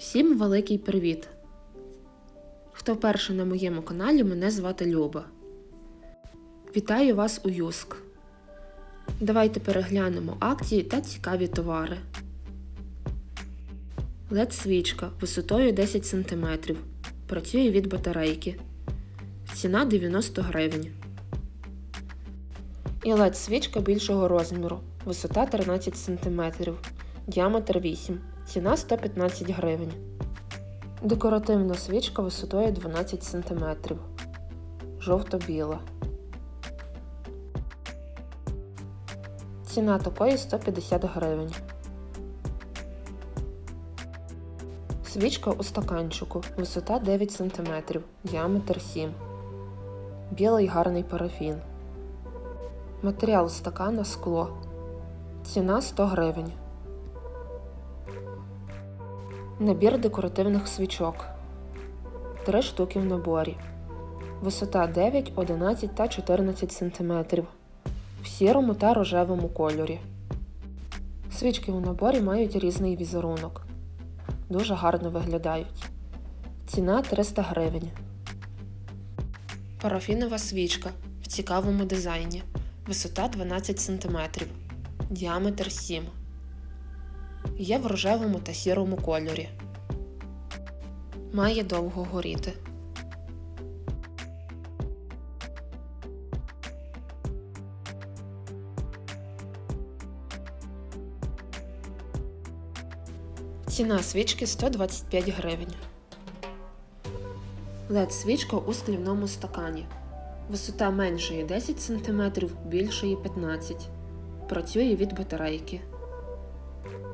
Всім великий привіт! Хто перший на моєму каналі, мене звати Люба. Вітаю вас у Юск. Давайте переглянемо акції та цікаві товари. led свічка висотою 10 см. Працює від батарейки. Ціна 90 гривень. І led свічка більшого розміру. Висота 13 см. Діаметр 8. Ціна 115 гривень. Декоративна свічка висотою 12 см. Жовто-біла. Ціна такої 150 гривень. Свічка у стаканчику. Висота 9 см. Діаметр 7. Білий гарний парафін. Матеріал стакана скло. Ціна 100 гривень. Набір декоративних свічок. 3 штуки в наборі. Висота 9, 11 та 14 см. В сірому та рожевому кольорі. Свічки у наборі мають різний візерунок. Дуже гарно виглядають. Ціна 300 гривень. Парафінова свічка в цікавому дизайні. Висота 12 см. Діаметр 7 Є в рожевому та сірому кольорі. Має довго горіти. Ціна свічки 125 гривень. led свічка у скляному стакані. Висота меншої 10 см, більшої 15 Працює від батарейки.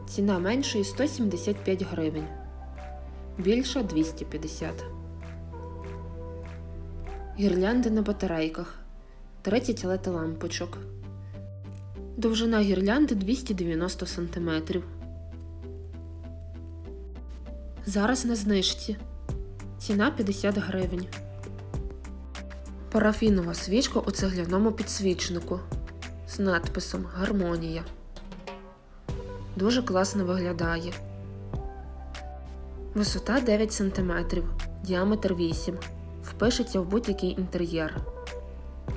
Ціна меншої 175 гривень. Більша 250. Гірлянди на батарейках. 30 лет лампочок. Довжина гірлянди 290 см. Зараз на знижці. Ціна 50 гривень. Парафінова свічка у цегляному підсвічнику з надписом Гармонія. Дуже класно виглядає. Висота 9 см, діаметр 8 Впишеться в будь-який інтер'єр.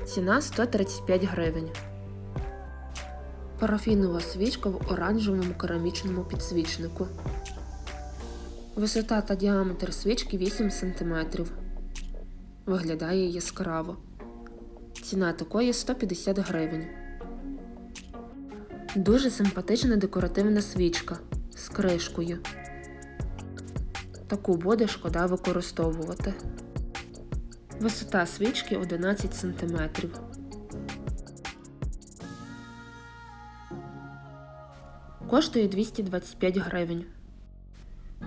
Ціна 135 гривень. Парафінова свічка в оранжевому керамічному підсвічнику. Висота та діаметр свічки 8 см. Виглядає яскраво. Ціна такої 150 гривень. Дуже симпатична декоративна свічка з кришкою. Таку буде шкода використовувати. Висота свічки 11 см. Коштує 225 гривень.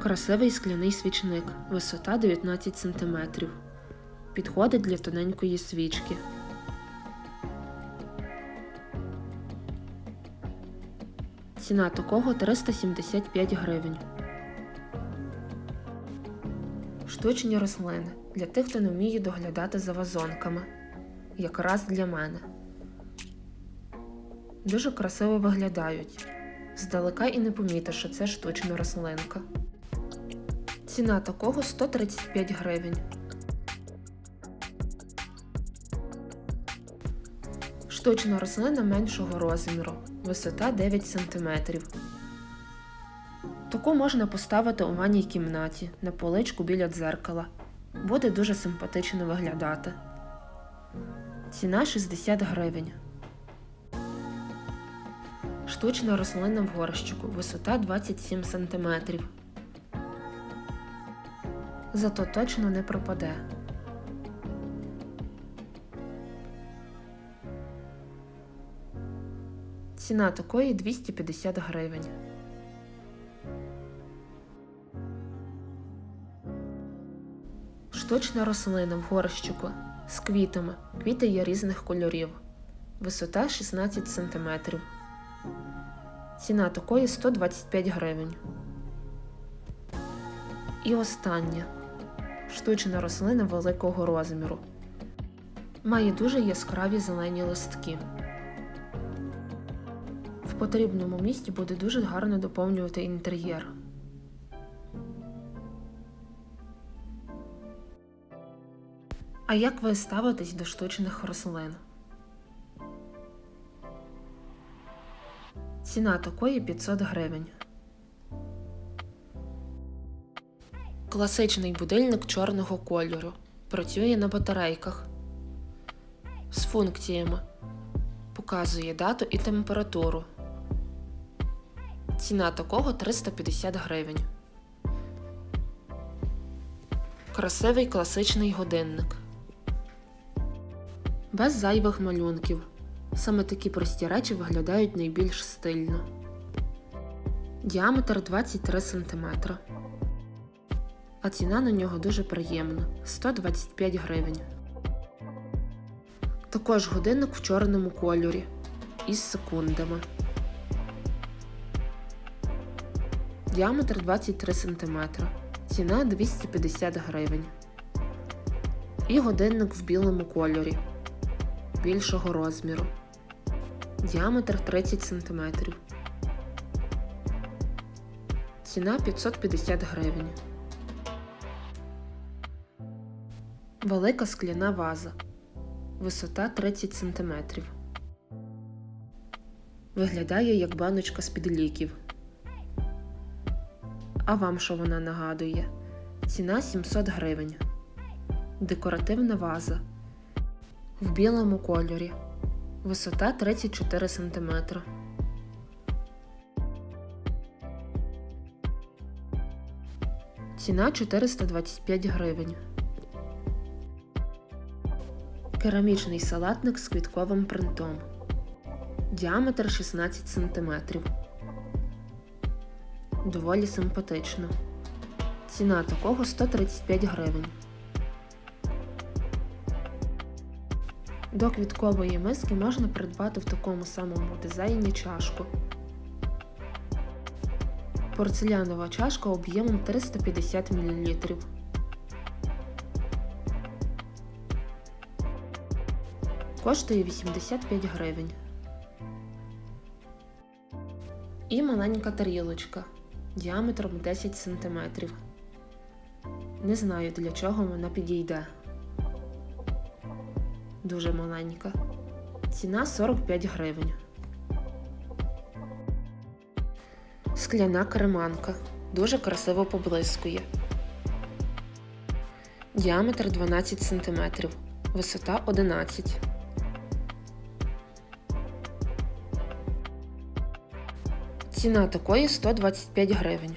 Красивий скляний свічник. Висота 19 см. Підходить для тоненької свічки. Ціна такого 375 гривень. Штучні рослини для тих, хто не вміє доглядати за вазонками. Якраз для мене. Дуже красиво виглядають. Здалека і не помітиш, що це штучна рослинка. Ціна такого 135 гривень. Штучна рослина меншого розміру. Висота 9 см. Таку можна поставити у ванній кімнаті на поличку біля дзеркала. Буде дуже симпатично виглядати. Ціна 60 гривень. Штучна рослина в горщику. Висота 27 см. Зато точно не пропаде. Ціна такої 250 гривень. Штучна рослина в горщику з квітами. Квіти є різних кольорів. Висота 16 см. Ціна такої 125 гривень. І остання штучна рослина великого розміру. Має дуже яскраві зелені листки в потрібному місці буде дуже гарно доповнювати інтер'єр. А як ви ставитесь до штучних рослин? Ціна такої 500 гривень. Класичний будильник чорного кольору. Працює на батарейках. З функціями. Показує дату і температуру. Ціна такого 350 гривень. Красивий класичний годинник. Без зайвих малюнків. Саме такі прості речі виглядають найбільш стильно. Діаметр 23 см. А ціна на нього дуже приємна 125 гривень. Також годинник в чорному кольорі із секундами. Діаметр 23 см. Ціна 250 гривень. І годинник в білому кольорі більшого розміру. Діаметр 30 см. Ціна 550 гривень. Велика скляна ваза. Висота 30 см. Виглядає як баночка з-під ліків. А вам що вона нагадує? Ціна 700 гривень. Декоративна ваза. В білому кольорі. Висота 34 см. Ціна 425 гривень. Керамічний салатник з квітковим принтом. Діаметр 16 см. Доволі симпатично. Ціна такого 135 гривень. До квіткової миски можна придбати в такому самому дизайні чашку. Порцелянова чашка об'ємом 350 мл. Коштує 85 гривень. І маленька тарілочка діаметром 10 см. Не знаю для чого вона підійде. Дуже маленька. Ціна 45 гривень. Скляна креманка. Дуже красиво поблискує. Діаметр 12 см. Висота 11 Ціна такої 125 гривень.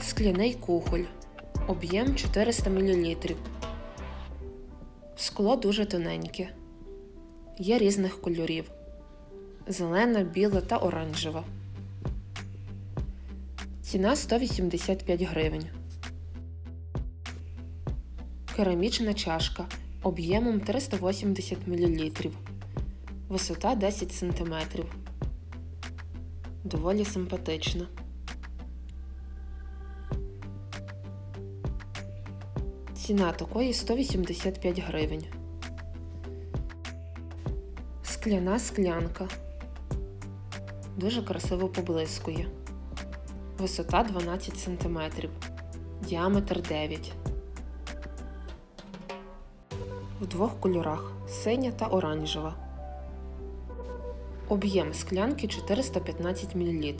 Скляний кухоль. Об'єм 400 мл. Скло дуже тоненьке. Є різних кольорів: зелена, біла та оранжева. Ціна 185 гривень. Керамічна чашка об'ємом 380 мл. Висота 10 см. Доволі симпатична. Ціна такої 185 гривень. Скляна склянка. Дуже красиво поблискує. Висота 12 см. Діаметр 9. В двох кольорах синя та оранжева. Об'єм склянки 415 мл.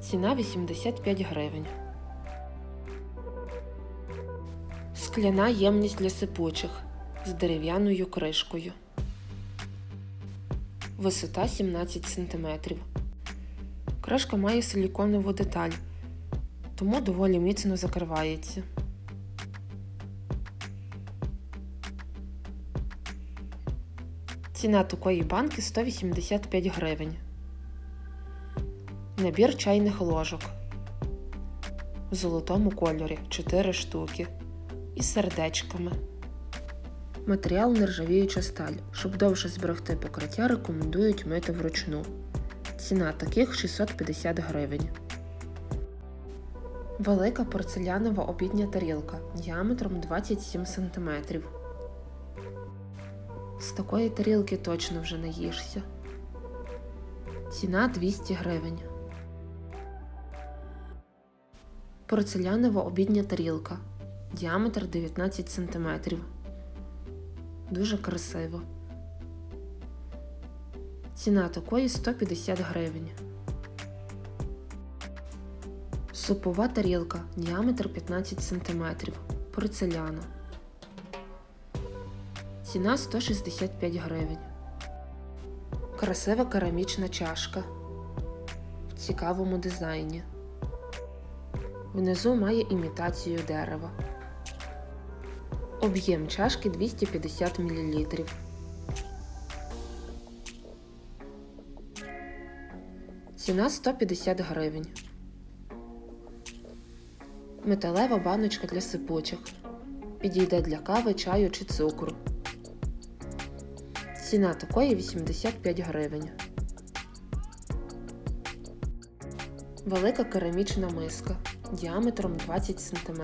Ціна 85 гривень. Скляна ємність для сипучих з дерев'яною кришкою. Висота 17 см. Кришка має силіконову деталь, тому доволі міцно закривається. Ціна такої банки 185 гривень. Набір чайних ложок в золотому кольорі 4 штуки із сердечками. Матеріал нержавіюча сталь. Щоб довше зберегти покриття, рекомендують мити вручну. Ціна таких 650 гривень. Велика порцелянова обідня тарілка діаметром 27 см. З такої тарілки точно вже не їшся. Ціна 200 гривень. Порцелянова обідня тарілка. Діаметр 19 см. Дуже красиво. Ціна такої 150 гривень. Супова тарілка. Діаметр 15 см. Порцеляна. Ціна 165 гривень. Красива керамічна чашка в цікавому дизайні. Внизу має імітацію дерева. Об'єм чашки 250 мл. Ціна 150 гривень. Металева баночка для сипучих. Підійде для кави, чаю чи цукру. Ціна такої 85 гривень. Велика керамічна миска діаметром 20 см.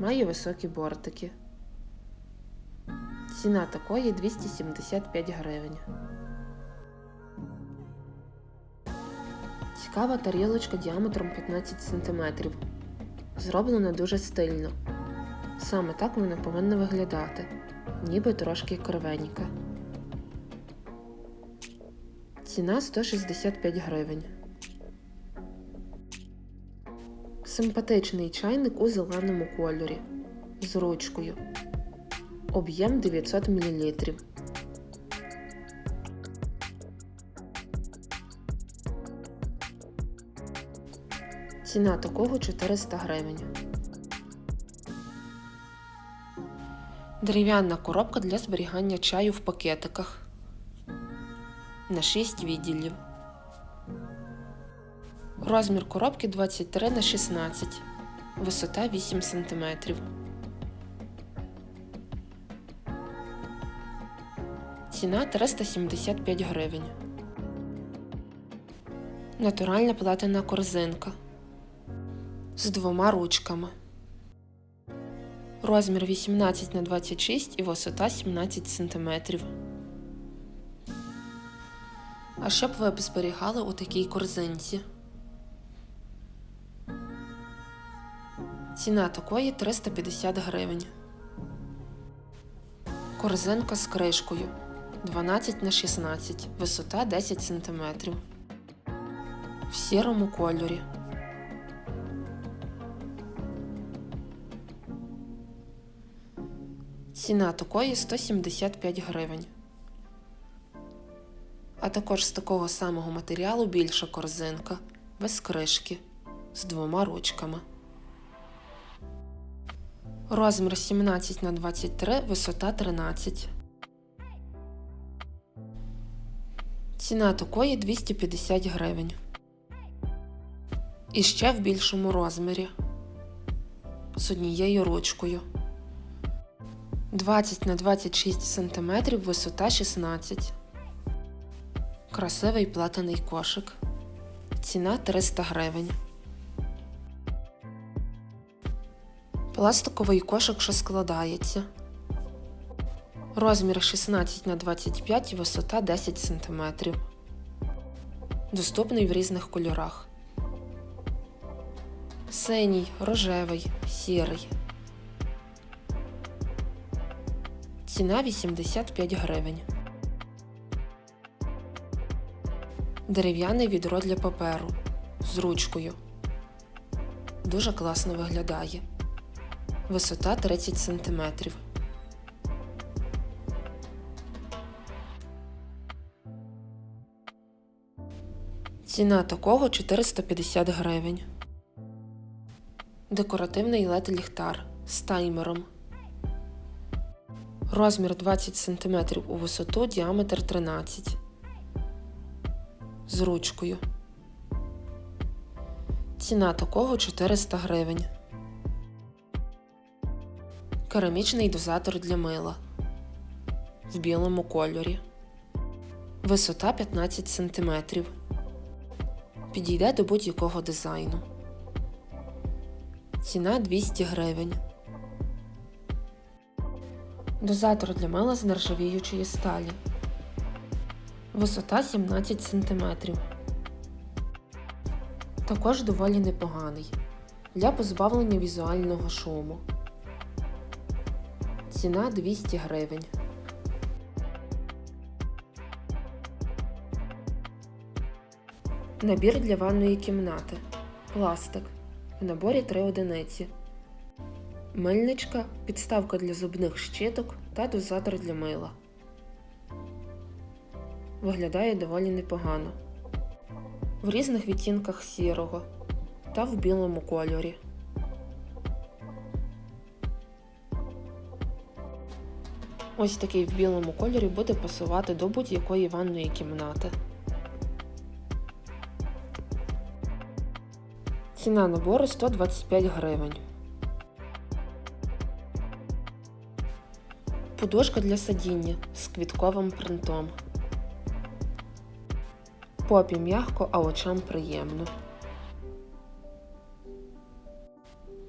Має високі бортики. Ціна такої 275 гривень. Цікава тарілочка діаметром 15 см. Зроблена дуже стильно. Саме так вона повинна виглядати, ніби трошки кривенька. Ціна 165 гривень. Симпатичний чайник у зеленому кольорі з ручкою. Об'єм 900 мл. Ціна такого 400 гривень. Дерев'яна коробка для зберігання чаю в пакетиках на 6 відділів. Розмір коробки 23 на 16, висота 8 см. Ціна 375 гривень. Натуральна платина корзинка з двома ручками. Розмір 18 на 26 і висота 17 см. А що б ви б зберігали у такій корзинці? Ціна такої 350 гривень. Корзинка з кришкою 12 на 16, висота 10 см. В сірому кольорі. Ціна такої 175 гривень. А також з такого самого матеріалу більша корзинка без кришки з двома ручками. Розмір 17 на 23, висота 13. Ціна такої 250 гривень. І ще в більшому розмірі. З однією ручкою. 20 на 26 см, висота 16. Красивий платаний кошик. Ціна 300 гривень. Пластиковий кошик, що складається. Розмір 16 на 25 і висота 10 см. Доступний в різних кольорах. Синій, рожевий, сірий. Ціна 85 гривень. Дерев'яне відро для паперу з ручкою. Дуже класно виглядає. Висота 30 см. Ціна такого 450 гривень. Декоративний led ліхтар з таймером. Розмір 20 см у висоту, діаметр 13 з ручкою. Ціна такого 400 гривень. Керамічний дозатор для мила в білому кольорі. Висота 15 см. Підійде до будь-якого дизайну. Ціна 200 гривень. Дозатор для мила з нержавіючої сталі. Висота 17 см. Також доволі непоганий для позбавлення візуального шуму. Ціна 200 гривень. Набір для ванної кімнати. Пластик. В наборі 3 одиниці. Мильничка, підставка для зубних щиток та дозатор для мила. Виглядає доволі непогано. В різних відтінках сірого та в білому кольорі. Ось такий в білому кольорі буде пасувати до будь-якої ванної кімнати. Ціна набору 125 гривень. Подушка для садіння з квітковим принтом. Попі м'ягко, а очам приємно.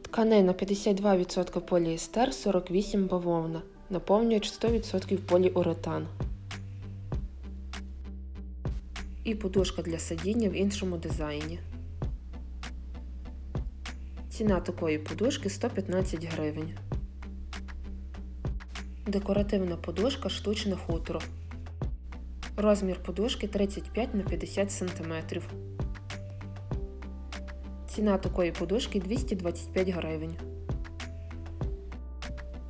Тканина 52% поліестер, 48 бавовна. Наповнювач 100% поліуретан. І подушка для сидіння в іншому дизайні. Ціна такої подушки 115 гривень. Декоративна подушка штучне хутро. Розмір подушки 35 на 50 см. Ціна такої подушки 225 гривень.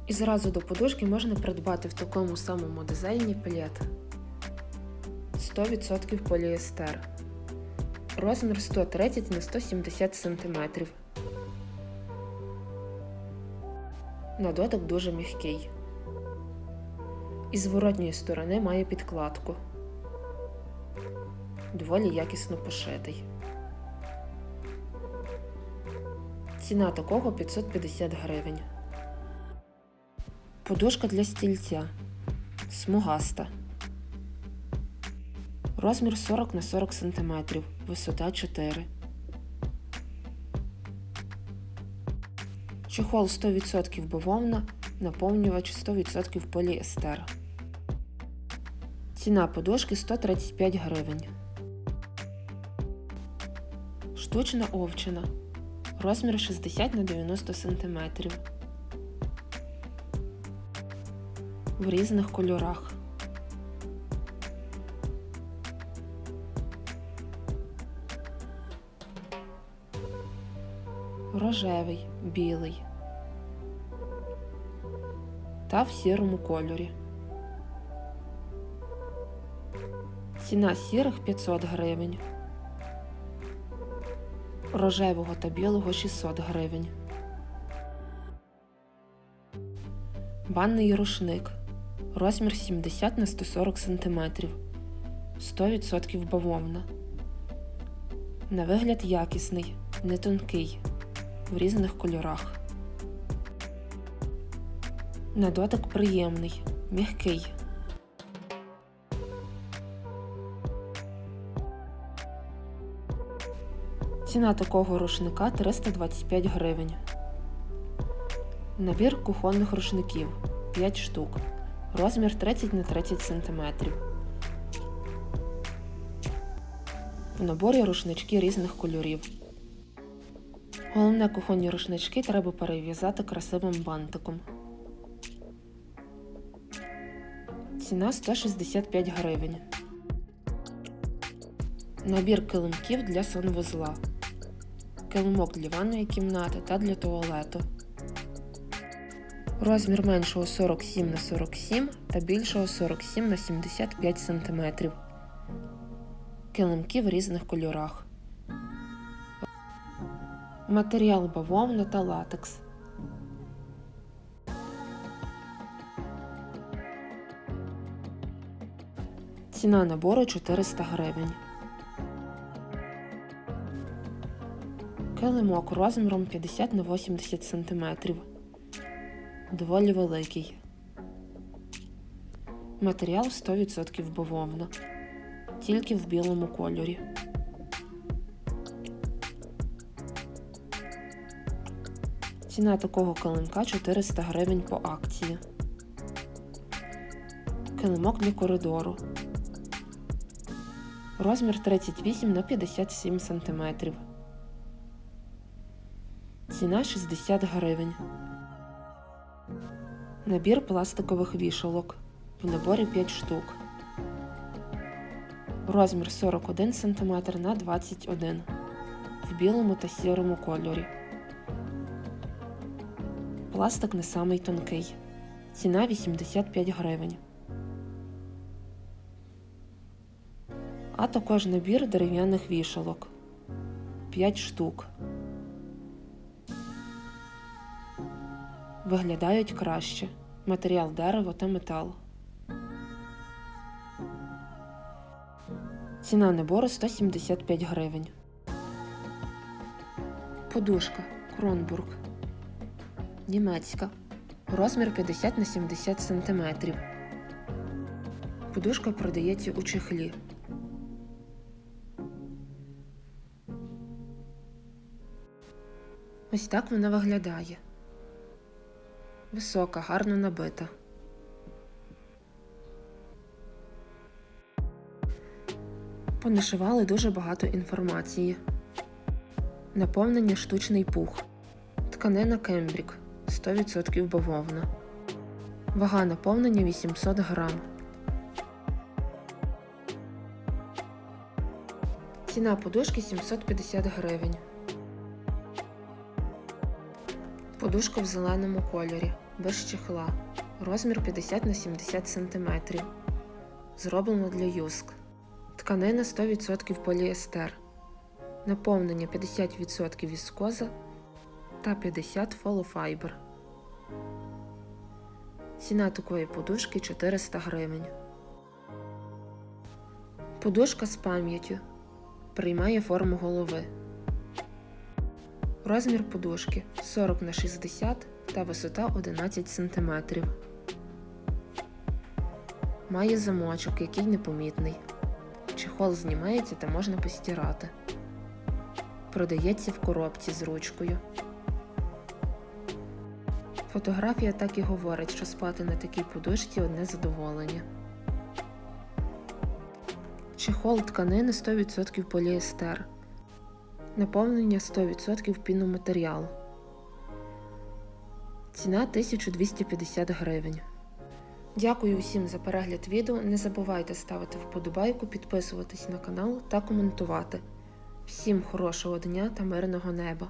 І зразу до подушки можна придбати в такому самому дизайні плед. 100% поліестер. Розмір 130 на 170 см. На дотик дуже м'який. Із зворотньої сторони має підкладку. Доволі якісно пошитий. Ціна такого 550 гривень. Подушка для стільця. Смугаста. Розмір 40 на 40 см. Висота 4. Чехол 100% бавовна. Наповнювач 100% поліестер. Ціна подушки 135 гривень. Штучна овчина. Розмір 60 на 90 см. В різних кольорах. Рожевий, білий та в сірому кольорі. Ціна сірих 500 гривень, рожевого та білого 600 гривень. Банний рушник. Розмір 70 на 140 см. 100% бавовна. На вигляд якісний, не тонкий, в різних кольорах. На дотик приємний, м'який. Ціна такого рушника 325 гривень. Набір кухонних рушників 5 штук. Розмір 30 на 30 см. В наборі рушнички різних кольорів. Головне кухонні рушнички треба перев'язати красивим бантиком. Ціна 165 гривень. Набір килимків для санвузла. Килимок для ванної кімнати та для туалету. Розмір меншого 47 на 47 та більшого 47 на 75 см. Килимки в різних кольорах. Матеріал бавовна та латекс. Ціна набору 400 гривень. Килимок розміром 50 на 80 см. Доволі великий. Матеріал 100% бавовна. Тільки в білому кольорі. Ціна такого килимка 400 гривень по акції. Килимок для коридору. Розмір 38 на 57 см. Ціна 60 гривень. Набір пластикових вішалок. В наборі 5 штук. Розмір 41 см на 21 в білому та сірому кольорі. Пластик не самий тонкий. Ціна 85 гривень. А також набір дерев'яних вішалок 5 штук. Виглядають краще. Матеріал дерево та метал. Ціна набору 175 гривень. Подушка Кронбург. Німецька. Розмір 50 на 70 см. Подушка продається у чехлі. Ось так вона виглядає. Висока, гарно набита. Понашивали дуже багато інформації. Наповнення штучний пух. Тканина Кембрік 100% бавовна. Вага наповнення 800 грам. Ціна подушки 750 гривень. Подушка в зеленому кольорі, без чехла. Розмір 50 на 70 см. Зроблено для юск. Тканина 100% поліестер. Наповнення 50% віскоза та 50 фолофайбер. Ціна такої подушки 400 гривень. Подушка з пам'яттю. Приймає форму голови. Розмір подушки 40 на 60 та висота 11 см. Має замочок, який непомітний. Чехол знімається та можна постирати. Продається в коробці з ручкою. Фотографія так і говорить, що спати на такій подушці одне задоволення. Чехол тканини 100% поліестер. Наповнення 100% піноматеріал. Ціна 1250 гривень. Дякую усім за перегляд відео. Не забувайте ставити вподобайку, підписуватись на канал та коментувати. Всім хорошого дня та мирного неба!